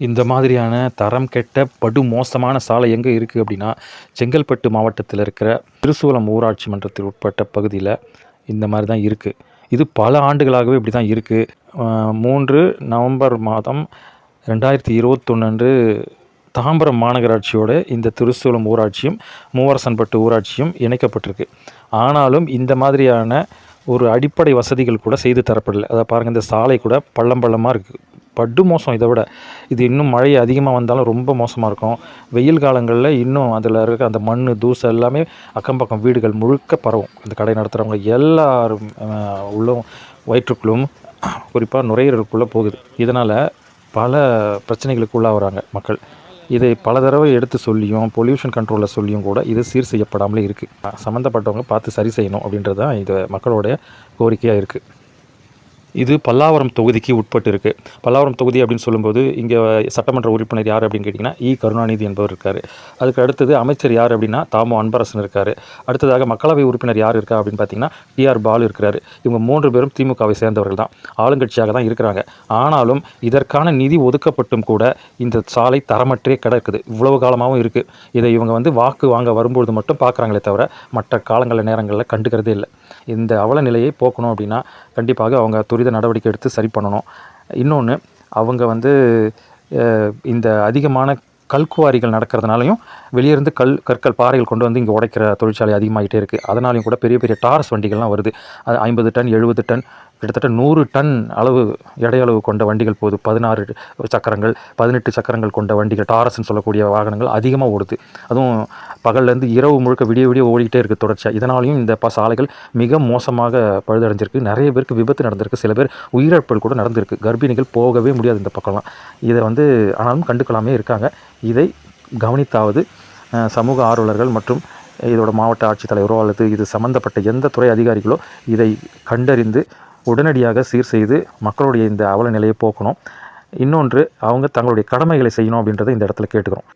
இந்த மாதிரியான தரம் கெட்ட படு மோசமான சாலை எங்கே இருக்குது அப்படின்னா செங்கல்பட்டு மாவட்டத்தில் இருக்கிற திருசூலம் ஊராட்சி மன்றத்தில் உட்பட்ட பகுதியில் இந்த மாதிரி தான் இருக்குது இது பல ஆண்டுகளாகவே இப்படி தான் இருக்குது மூன்று நவம்பர் மாதம் ரெண்டாயிரத்தி இருபத்தொன்று அன்று தாம்பரம் மாநகராட்சியோட இந்த திருசூலம் ஊராட்சியும் மூவரசன்பட்டு ஊராட்சியும் இணைக்கப்பட்டிருக்கு. ஆனாலும் இந்த மாதிரியான ஒரு அடிப்படை வசதிகள் கூட செய்து தரப்படலை. அதை பாருங்கள் இந்த சாலை கூட பள்ளம் பள்ளமாக இருக்குது படு மோசம். இதை விட இது இன்னும் மழை அதிகமாக வந்தாலும் ரொம்ப மோசமாக இருக்கும். வெயில் காலங்களில் இன்னும் அதில் இருக்க அந்த மண் தூசை எல்லாமே அக்கம் பக்கம் வீடுகள் முழுக்க பரவும். அந்த கடை நடத்துகிறவங்க எல்லாரும் உள்ளும் வயிற்றுக்குள்ளும் குறிப்பாக நுரையீரலுக்குள்ளே போகுது. இதனால் பல பிரச்சனைகளுக்கு உள்ளாகிறாங்க மக்கள். இதை பல தடவை எடுத்து சொல்லியும் பொல்யூஷன் கண்ட்ரோலில் சொல்லியும் கூட இது சீர் செய்யப்படாமலே இருக்குது சம்மந்தப்பட்டவங்க பார்த்து சரி செய்யணும் அப்படின்றது தான் இது மக்களோடைய கோரிக்கையாக இருக்குது இது பல்லாவரம் தொகுதிக்கு உட்பட்டு இருக்கு பல்லாவரம் தொகுதி அப்படின்னு சொல்லும்போது இங்கே சட்டமன்ற உறுப்பினர் யார் அப்படின்னு கேட்டிங்கன்னா இ. கருணாநிதி என்பவர் இருக்கார். அதுக்கு அடுத்தது அமைச்சர் யார் அப்படின்னா தாமோ அன்பரசன் இருக்கார். அடுத்ததாக மக்களவை உறுப்பினர் யார் இருக்கா அப்படின்னு பார்த்தீங்கன்னா டிஆர் பாலு இருக்கிறார். இவங்க மூன்று பேரும் திமுகவை சேர்ந்தவர்கள் தான். ஆளுங்கட்சியாக தான் இருக்கிறாங்க. ஆனாலும் இதற்கான நிதி ஒதுக்கப்பட்டும் கூட இந்த சாலை தரமற்றே கிடக்குது. இவ்வளவு காலமாகவும் இருக்குது இதை இவங்க வந்து வாக்கு வாங்க வரும்பொழுது மட்டும் பார்க்குறாங்களே தவிர மற்ற காலங்களில் நேரங்களில் கண்டுக்கிறதே இல்லை. இந்த அவல நிலையை போக்கணும் அப்படின்னா கண்டிப்பாக அவங்க துரித நடவடிக்கை எடுத்து சரி பண்ணணும். இன்னொன்று அவங்க வந்து இந்த அதிகமான கல்குவாரிகள் நடக்கிறதுனாலையும் வெளியிருந்து கல் கற்கள் பாறைகள் கொண்டு வந்து இங்கே உடைக்கிற தொழிற்சாலை அதிகமாகிட்டே இருக்குது அதனாலையும் கூட பெரிய பெரிய டாரஸ் வண்டிகள்லாம் வருது. அது ஐம்பது டன் எழுபது டன் கிட்டத்தட்ட நூறு டன் அளவு எடையளவு கொண்ட வண்டிகள் போகுது. பதினாறு சக்கரங்கள் பதினெட்டு சக்கரங்கள் கொண்ட வண்டிகள் டாரஸ்ன்னு சொல்லக்கூடிய வாகனங்கள் அதிகமாக ஓடுது. அதுவும் பகல்லேருந்து இரவு முழுக்க விடிய விடிய ஓடிக்கிட்டே இருக்குது தொடர்ச்சியாக இதனாலையும் இந்த ப சாலைகள் மிக மோசமாக பழுதடைஞ்சிருக்கு. நிறைய பேருக்கு விபத்து நடந்திருக்கு. சில பேர் உயிரிழப்புகள் கூட நடந்திருக்கு. கர்ப்பிணிகள் போகவே முடியாது இந்த பக்கம்லாம். இதை வந்து ஆனாலும் கண்டுக்கலாமே இருக்காங்க. இதை கவனித்தாவது சமூக ஆர்வலர்கள் மற்றும் இதோட மாவட்ட ஆட்சித்தலைவரோ அல்லது இது சம்பந்தப்பட்ட எந்த துறை அதிகாரிகளோ இதை கண்டறிந்து உடனடியாக சீர் செய்து மக்களுடைய இந்த அவல நிலையை போக்கணும். இன்னொன்று அவங்க தங்களுடைய கடமைகளை செய்யணும் அப்படின்றத இந்த இடத்துல கேட்டுக்கிறோம்.